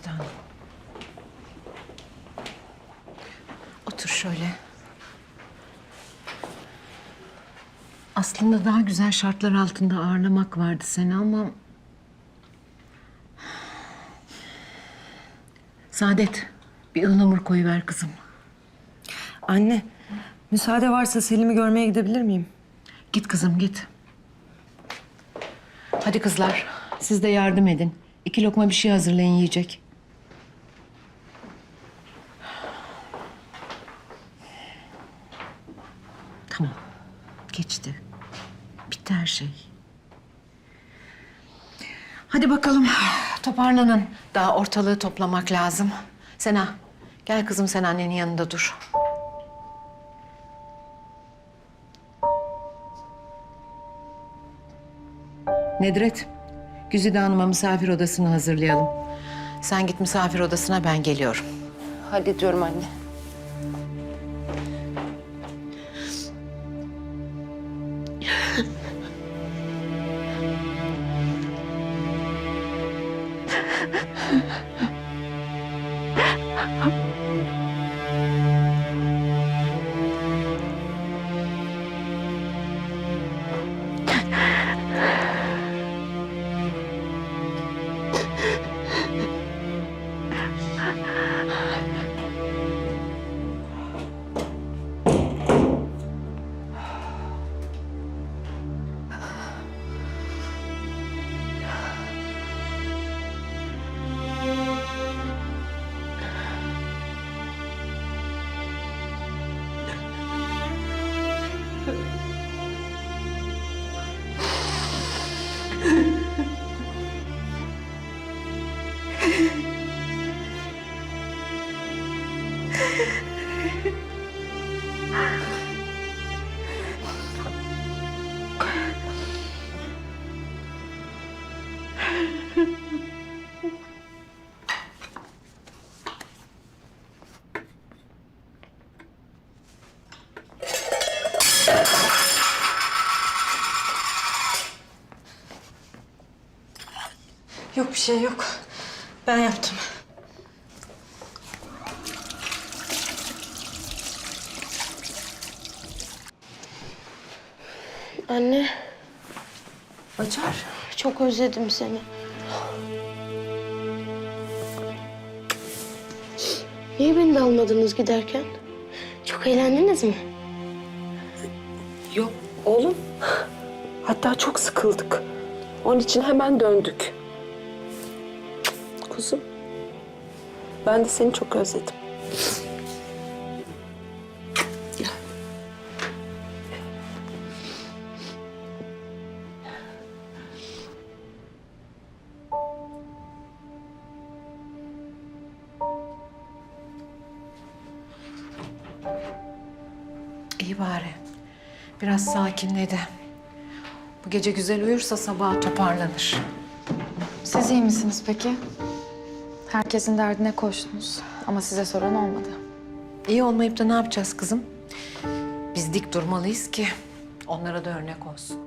Hanım. Otur şöyle. Aslında daha güzel şartlar altında ağırlamak vardı seni ama... Saadet, bir ıhlamur koyuver kızım. Anne, müsaade varsa Selim'i görmeye gidebilir miyim? Git kızım git. Hadi kızlar, siz de yardım edin. İki lokma bir şey hazırlayın yiyecek. Tamam, geçti. Bitti her şey. Hadi bakalım, toparlanın. Daha ortalığı toplamak lazım. Sena, gel kızım sen annenin yanında dur. Nedret, Güzide Hanım'a misafir odasını hazırlayalım. Sen git misafir odasına, ben geliyorum. Hallediyorum anne. Ha ha ha. Yok bir şey yok. Ben yaptım. Anne, Açar. çok özledim seni. Niye beni de almadınız giderken? Çok eğlendiniz mi? Yok oğlum. Hatta çok sıkıldık. Onun için hemen döndük. Kuzum. Ben de seni çok özledim. İyi bari. Biraz sakinledi. Bu gece güzel uyursa sabah toparlanır. Siz iyi misiniz peki? Herkesin derdine koştunuz ama size soran olmadı. İyi olmayıp da ne yapacağız kızım? Biz dik durmalıyız ki onlara da örnek olsun.